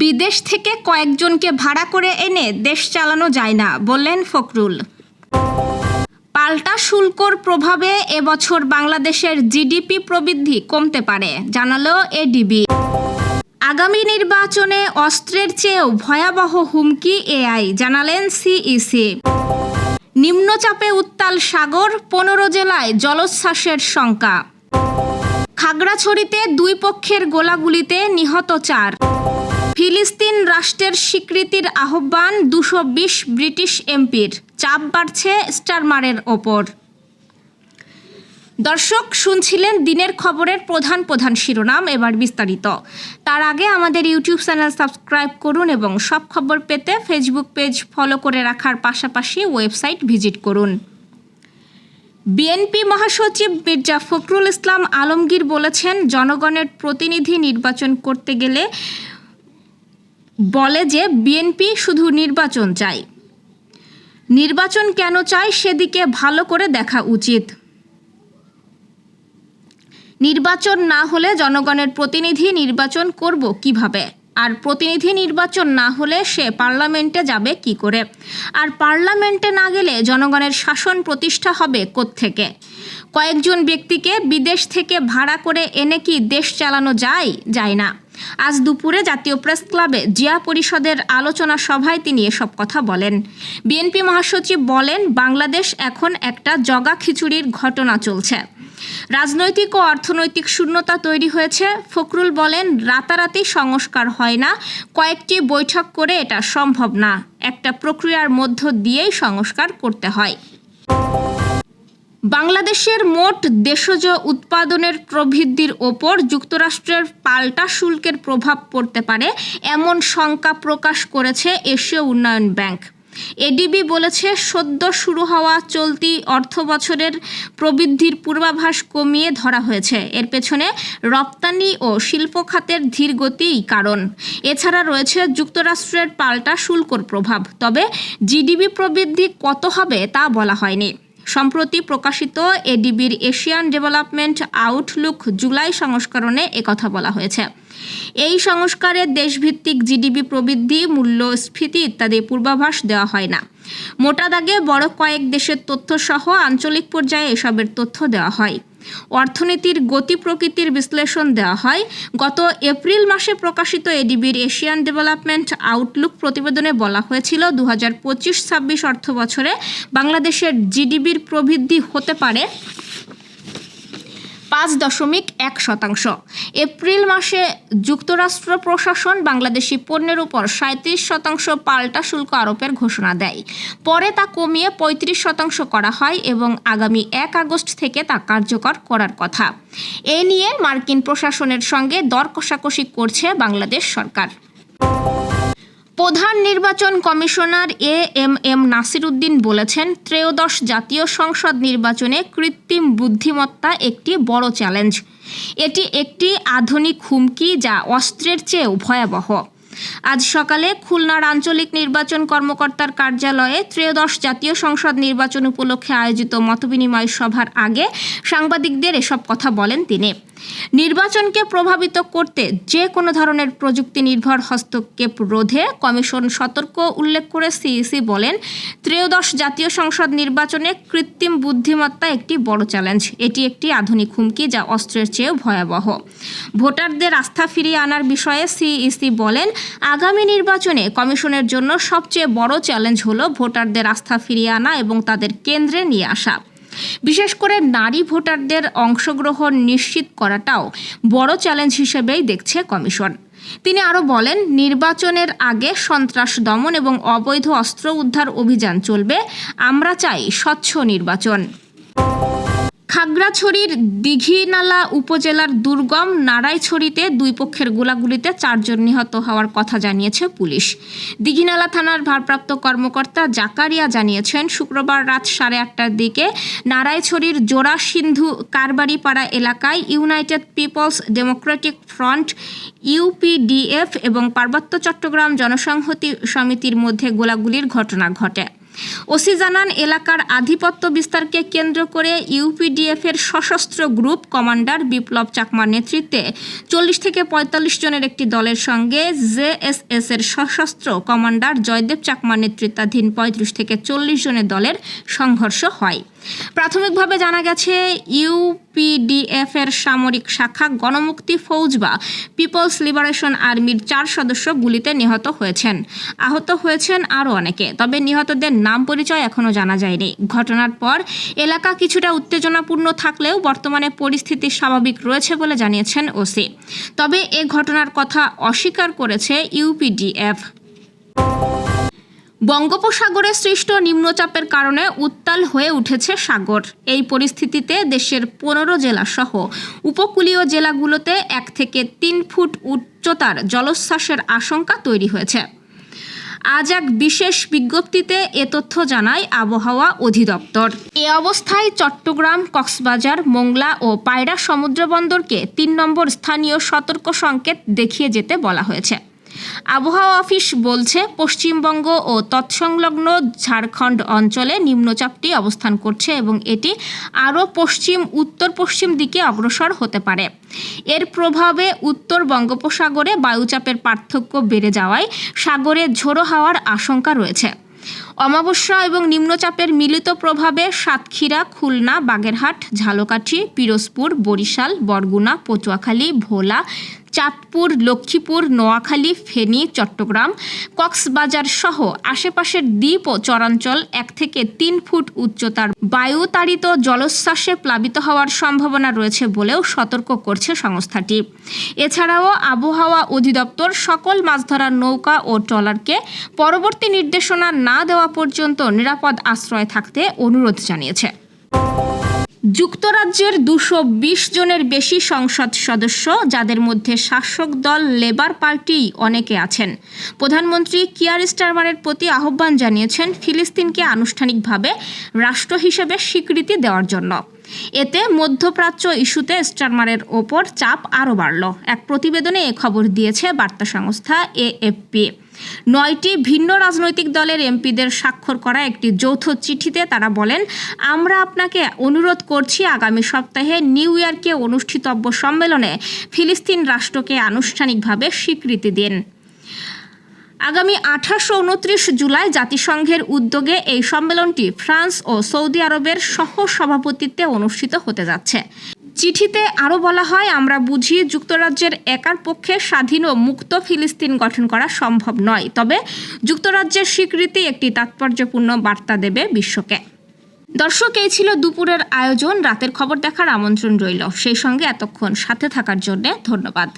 বিদেশ থেকে কয়েকজনকে ভাড়া করে এনে দেশ চালানো যায় না, বললেন ফখরুল। পাল্টা শুল্কর প্রভাবে এবছর বাংলাদেশের জিডিপি প্রবৃদ্ধি কমতে পারে, জানালো এডিবি। আগামী নির্বাচনে অস্ত্রের চেয়েও ভয়াবহ হুমকি এআই, জানালেন সিইসি। নিম্নচাপে উত্তাল সাগর, পনেরো জেলায় জলোচ্ছ্বাসের শঙ্কা। খাগড়াছড়িতে দুই পক্ষের গোলাগুলিতে নিহত চার। ফিলিস্তিন রাষ্ট্রের স্বীকৃতির আহ্বান দুশো বিশ ব্রিটিশ এমপির। চাপ বাড়ছে স্টারমারের ওপর। দর্শক, শুনছিলেন দিনের খবরের প্রধান প্রধান শিরোনাম এবার বিস্তারিত। তার আগে আমাদের ইউটিউব চ্যানেল সাবস্ক্রাইব করুন এবং সব খবর পেতে ফেসবুক পেজ ফলো করে রাখার পাশাপাশি ওয়েবসাইট ভিজিট করুন। বিএনপি মহাসচিব মির্জা ফখরুল ইসলাম আলমগীর বলেছেন, জনগণের প্রতিনিধি নির্বাচন করতে গেলে বলে যে বিএনপি শুধু নির্বাচন চাই নির্বাচন কেন চাই সেদিকে ভালো করে দেখা উচিত। নির্বাচন না হলে জনগণের প্রতিনিধি নির্বাচন করব কীভাবে? আর প্রতিনিধি নির্বাচন না হলে সে পার্লামেন্টে যাবে কি করে? আর পার্লামেন্টে না গেলে জনগণের শাসন প্রতিষ্ঠা হবে থেকে কয়েকজন ব্যক্তিকে বিদেশ থেকে ভাড়া করে এনে কি দেশ চালানো যায়? যায় না। আজ দুপুরে জাতীয় প্রেস ক্লাবে জিয়া পরিষদের আলোচনা সভায় তিনি এসব কথা বলেন। বিএনপি মহাসচিব বলেন, বাংলাদেশ এখন একটা জগা খিচুড়ির ঘটনা চলছে। রাজনৈতিক ও অর্থনৈতিক শূন্যতা তৈরি হয়েছে। ফখরুল বলেন, রাতারাতি সংস্কার হয় না। কয়েকটি বৈঠক করে এটা সম্ভব না। একটা প্রক্রিয়ার মধ্য দিয়েই সংস্কার করতে হয়। বাংলাদেশের মোট দেশজ উৎপাদনের প্রবৃদ্ধির ওপর যুক্তরাষ্ট্রের পাল্টা শুল্কের প্রভাব পড়তে পারে এমন শঙ্কা প্রকাশ করেছে এশীয় উন্নয়ন ব্যাংক। এডিবি বলেছে, সদ্য শুরু হওয়া চলতি অর্থ বছরের প্রবৃদ্ধির পূর্বাভাস কমিয়ে ধরা হয়েছে। এর পেছনে রপ্তানি ও শিল্প খাতের ধীর গতিই কারণ। এছাড়া রয়েছে যুক্তরাষ্ট্রের পাল্টা শুল্কর প্রভাব। তবে জিডিপি প্রবৃদ্ধি কত হবে তা বলা হয়নি। সম্প্রতি প্রকাশিত এডিবির এশিয়ান ডেভেলপমেন্ট আউটলুক জুলাই সংস্করণে একথা বলা হয়েছে। এই সংস্কারে দেশভিত্তিক জিডিপি প্রবৃদ্ধি, মূল্যস্ফীতি ইত্যাদি পূর্বাভাস দেওয়া হয় না। মোটা দাগে বড় কয়েক দেশের তথ্যসহ আঞ্চলিক পর্যায়ে এসবের তথ্য দেওয়া হয়। অর্থনীতির গতি প্রকৃতির বিশ্লেষণ দেওয়া হয়। গত এপ্রিল মাসে প্রকাশিত এডিবির এশিয়ান ডেভেলপমেন্ট আউটলুক প্রতিবেদনে বলা হয়েছিল দু হাজার পঁচিশ ছাব্বিশ অর্থ বছরে বাংলাদেশের জিডিবির প্রবৃদ্ধি হতে পারে। পাঁচ দশমিক এক শতাংশ। এপ্রিল মাসে যুক্তরাষ্ট্র প্রশাসন বাংলাদেশি পণ্যের উপর সাঁত্রিশ শতাংশ পাল্টা শুল্ক আরোপের ঘোষণা দেয়। পরে তা কমিয়ে পঁয়ত্রিশ শতাংশ করা হয় এবং আগামী এক আগস্ট থেকে তা কার্যকর করার কথা। এ নিয়ে মার্কিন প্রশাসনের সঙ্গে দর কষাকষি করছে বাংলাদেশ সরকার। প্রধান নির্বাচন commissioner A M M Nasir Uddin বলেছেন, ত্রয়োদশ জাতীয় সংসদ নির্বাচনে কৃত্রিম বুদ্ধিমত্তা একটি বড় চ্যালেঞ্জ। এটি একটি আধুনিক হুমকি যা অস্ত্রের চেয়েও ভয়াবহ। আজ সকালে খুলনার আঞ্চলিক নির্বাচন কর্মকর্তার কার্যালয়ে ত্রয়োদশ জাতীয় সংসদ নির্বাচন উপলক্ষে আয়োজিত মতবিনিময় সভার আগে সাংবাদিকদের এসব কথা বলেন তিনি। নির্বাচনকে প্রভাবিত করতে যে কোনো ধরনের প্রযুক্তি নির্ভর হস্তক্ষেপ রোধে কমিশন সতর্ক উল্লেখ করে সিইসি বলেন, ত্রয়োদশ জাতীয় সংসদ নির্বাচনে কৃত্রিম বুদ্ধিমত্তা একটি বড় চ্যালেঞ্জ। এটি একটি আধুনিক হুমকি যা অস্ত্রের চেয়েও ভয়াবহ। ভোটারদের আস্থা ফিরিয়ে আনার বিষয়ে সিইসি বলেন, আগামী নির্বাচনে কমিশনের জন্য সবচেয়ে বড় চ্যালেঞ্জ হলো ভোটারদের আস্থা ফিরিয়ে আনা এবং তাদের কেন্দ্রে নিয়ে আসা। বিশেষ করে নারী ভোটারদের অংশগ্রহণ নিশ্চিত করাটাও বড় চ্যালেঞ্জ হিসেবেই দেখছে কমিশন। তিনি আরও বলেন, নির্বাচনের আগে সন্ত্রাস দমন এবং অবৈধ অস্ত্র উদ্ধার অভিযান চলবে। আমরা চাই স্বচ্ছ নির্বাচন। খাগড়াছড়ির দিঘিনালা উপজেলার দুর্গম নারায়ছড়িতে দুই পক্ষের গোলাগুলিতে চারজন নিহত হওয়ার কথা জানিয়েছে পুলিশ। দিঘিনালা থানার ভারপ্রাপ্ত কর্মকর্তা জাকারিয়া জানিয়েছেন, শুক্রবার রাত সাড়ে আটটার দিকে নারায়ছড়ির জোড়া সিন্ধু কারবাড়িপাড়া এলাকায় United Peoples Democratic Front, UPDF এবং পার্বত্য চট্টগ্রাম জনসংহতি সমিতির মধ্যে গোলাগুলির ঘটনা ঘটে। ওসি জানান, এলাকার আধিপত্য বিস্তারকে কেন্দ্র করে ইউপিডিএফের সশস্ত্র গ্রুপ কমান্ডার বিপ্লব চাকমার নেতৃত্বে চল্লিশ থেকে পঁয়তাল্লিশ জনের একটি দলের সঙ্গে জেএসএস এর সশস্ত্র কমান্ডার জয়দেব চাকমার নেতৃত্বাধীন পঁয়ত্রিশ থেকে চল্লিশ জনের দলের সংঘর্ষ হয়। প্রাথমিকভাবে জানা গেছে ইউপিডিএফ এর সামরিক শাখা গণমুক্তি ফৌজ বা পিপলস লিবারেশন আর্মির চার সদস্য গুলিতে নিহত হয়েছেন। আহত হয়েছেন আরও অনেকে, তবে নিহতদের নাম পরিচয় এখনও জানা যায়নি। ঘটনার পর এলাকা কিছুটা উত্তেজনাপূর্ণ থাকলেও বর্তমানে পরিস্থিতি স্বাভাবিক রয়েছে বলে জানিয়েছেন ওসি। তবে এ ঘটনার কথা অস্বীকার করেছে ইউপিডিএফ বঙ্গোপসাগরে সৃষ্ট নিম্নচাপের কারণে উত্তাল হয়ে উঠেছে সাগর। এই পরিস্থিতিতে দেশের পনেরো জেলা সহ উপকূলীয় জেলাগুলোতে এক থেকে তিন ফুট উচ্চতার জলোচ্ছ্বাসের আশঙ্কা তৈরি হয়েছে। আজ এক বিশেষ বিজ্ঞপ্তিতে এ তথ্য জানায় আবহাওয়া অধিদপ্তর। এ অবস্থায় চট্টগ্রাম, কক্সবাজার, মোংলা ও পায়রা সমুদ্রবন্দরকে তিন নম্বর স্থানীয় সতর্ক সংকেত দেখিয়ে যেতে বলা হয়েছে। আবহাওয়া অফিস বলছে, পশ্চিমবঙ্গ ও তৎসংলগ্ন ঝাড়খণ্ড অঞ্চলে নিম্নচাপটি অবস্থান করছে এবং এটি আরও পশ্চিম উত্তর পশ্চিম দিকে অগ্রসর হতে পারে। এর প্রভাবে উত্তর বঙ্গোপসাগরে বায়ুচাপের পার্থক্য বেড়ে যাওয়ায় সাগরে ঝোড়ো হাওয়ার আশঙ্কা রয়েছে। অমাবস্যা এবং নিম্নচাপের মিলিত প্রভাবে সাতক্ষীরা, খুলনা, বাগেরহাট, ঝালকাঠি, পিরোজপুর, বরিশাল, বরগুনা, পটুয়াখালী, ভোলা, চাঁদপুর, লক্ষ্মীপুর, নোয়াখালী, ফেনী, চট্টগ্রাম, কক্সবাজার সহ আশেপাশের দ্বীপ ও চরাঞ্চল এক থেকে তিন ফুট উচ্চতার বায়ুতাড়িত জলোচ্ছ্বাসে প্লাবিত হওয়ার সম্ভাবনা রয়েছে বলেও সতর্ক করছে সংস্থাটি। এছাড়াও আবহাওয়া অধিদপ্তর সকল মাছ ধরার নৌকা ও ট্রলারকে পরবর্তী নির্দেশনা না দেওয়া পর্যন্ত নিরাপদ আশ্রয় থাকতে অনুরোধ জানিয়েছে। যুক্তরাজ্যের দুশো বিশ জনের বেশি সংসদ সদস্য, যাদের মধ্যে শাসক দল লেবার পার্টি অনেকে আছেন। প্রধানমন্ত্রী কিয়ার স্টারমারের প্রতি আহ্বান জানিয়েছেন ফিলিস্তিনকে আনুষ্ঠানিকভাবে রাষ্ট্র হিসেবে স্বীকৃতি দেওয়ার জন্য। এতে মধ্যপ্রাচ্য ইস্যুতে স্টারমারের ওপর চাপ আরও বাড়ল। এক প্রতিবেদনে এ খবর দিয়েছে বার্তা সংস্থা এএফপি। নয়টি ভিন্ন রাজনৈতিক দলের এমপিদের স্বাক্ষর করা একটি যৌথ চিঠিতে তারা বলেন, আমরা আপনাকে অনুরোধ করছি আগামী সপ্তাহে নিউ ইয়র্কে অনুষ্ঠিতব্য সম্মেলনে ফিলিস্তিন রাষ্ট্রকে আনুষ্ঠানিকভাবে স্বীকৃতি দিন। আগামী আঠাশো উনত্রিশ জুলাই জাতিসংঘের উদ্যোগে এই সম্মেলনটি ফ্রান্স ও সৌদি আরবের সহ সভাপতিত্বে অনুষ্ঠিত হতে যাচ্ছে। চিঠিতে আরও বলা হয়, আমরা বুঝি যুক্তরাজ্যের একার পক্ষে স্বাধীন ও মুক্ত ফিলিস্তিন গঠন করা সম্ভব নয়। তবে যুক্তরাজ্যের স্বীকৃতি একটি তাৎপর্যপূর্ণ বার্তা দেবে বিশ্বকে। দর্শক, এই ছিল দুপুরের আয়োজন। রাতের খবর দেখার আমন্ত্রণ রইল। সেই সঙ্গে এতক্ষণ সাথে থাকার জন্য ধন্যবাদ।